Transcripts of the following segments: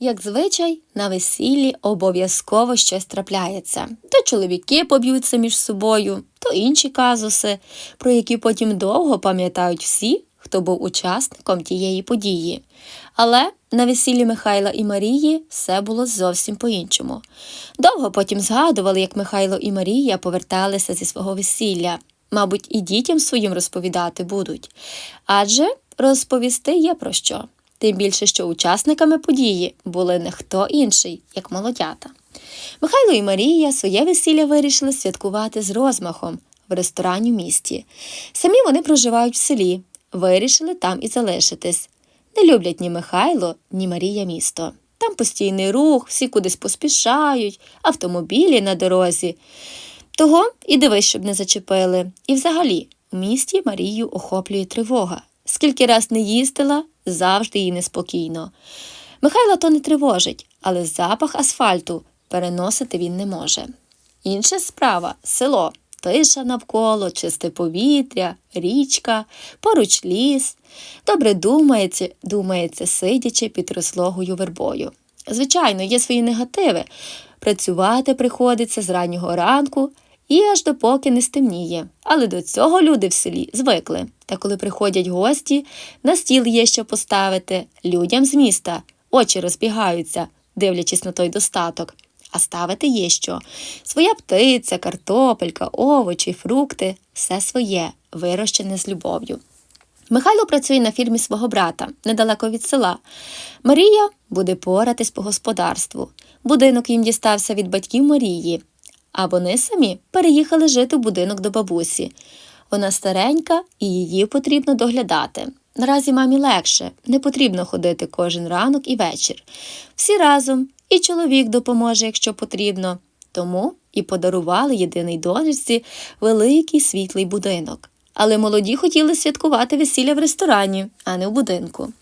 Як звичай, на весіллі обов'язково щось трапляється. То чоловіки поб'ються між собою, то інші казуси, про які потім довго пам'ятають всі, хто був учасником тієї події. Але на весіллі Михайла і Марії все було зовсім по-іншому. Довго потім згадували, як Михайло і Марія поверталися зі свого весілля. Мабуть, і дітям своїм розповідати будуть. Адже розповісти є про що. Тим більше, що учасниками події були не хто інший, як молодята. Михайло і Марія своє весілля вирішили святкувати з розмахом в ресторані в місті. Самі вони проживають в селі, вирішили там і залишитись. Не люблять ні Михайло, ні Марія місто. Там постійний рух, всі кудись поспішають, автомобілі на дорозі. Того і дивись, щоб не зачепили. І взагалі, в місті Марію охоплює тривога. Скільки раз не їздила, завжди їй неспокійно. Михайла то не тривожить, але запах асфальту переносити він не може. Інша справа село. Тиша навколо, чисте повітря, річка, поруч ліс. Добре думається, думається, сидячи під розлогою вербою. Звичайно, є свої негативи. Працювати приходиться з раннього ранку і аж допоки не стемніє. Але до цього люди в селі звикли. Та коли приходять гості, на стіл є що поставити людям з міста, очі розбігаються, дивлячись на той достаток. А ставити є що. Своя птиця, картопелька, овочі, фрукти все своє, вирощене з любов'ю. Михайло працює на фірмі свого брата, недалеко від села. Марія буде поратись по господарству. Будинок їм дістався від батьків Марії, а вони самі переїхали жити в будинок до бабусі. Вона старенька і її потрібно доглядати. Наразі мамі легше, не потрібно ходити кожен ранок і вечір. Всі разом, і чоловік допоможе, якщо потрібно. Тому і подарували єдиний донечці великий світлий будинок. Але молоді хотіли святкувати весілля в ресторані, а не в будинку.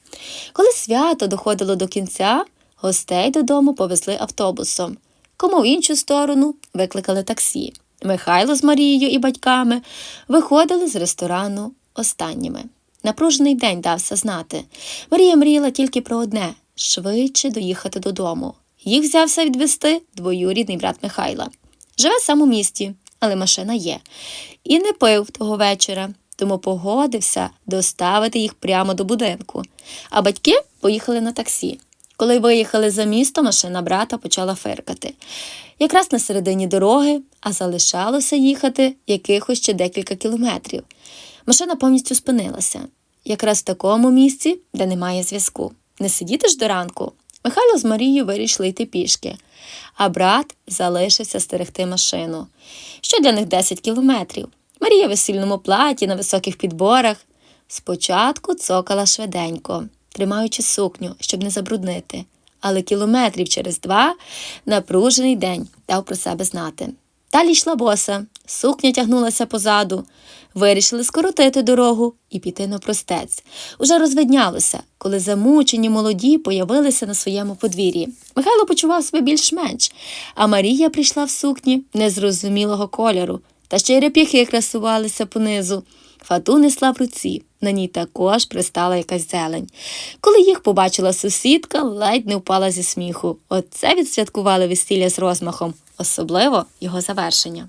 Коли свято доходило до кінця, гостей додому повезли автобусом. Кому в іншу сторону викликали таксі. Михайло з Марією і батьками виходили з ресторану останніми. Напружений день дався знати. Марія мріяла тільки про одне швидше доїхати додому. Їх взявся відвести двоюрідний брат Михайла. Живе сам у місті, але машина є. І не пив того вечора, тому погодився доставити їх прямо до будинку. А батьки поїхали на таксі. Коли виїхали за місто, машина брата почала фиркати. Якраз на середині дороги, а залишалося їхати якихось ще декілька кілометрів. Машина повністю спинилася, якраз в такому місці, де немає зв'язку. Не сидіти ж до ранку. Михайло з Марією вирішили йти пішки, а брат залишився стерегти машину. Що для них 10 кілометрів. Марія в весільному платі на високих підборах. Спочатку цокала швиденько, тримаючи сукню, щоб не забруднити, але кілометрів через два напружений день дав про себе знати. Далі йшла боса, сукня тягнулася позаду. Вирішили скоротити дорогу і піти на простець. Уже розвиднялося, коли замучені молоді появилися на своєму подвір'ї. Михайло почував себе більш-менш, а Марія прийшла в сукні незрозумілого кольору, та ще й реп'яхи красувалися понизу. Фату несла в руці, на ній також пристала якась зелень. Коли їх побачила сусідка, ледь не впала зі сміху. Оце відсвяткували весілля з розмахом, особливо його завершення.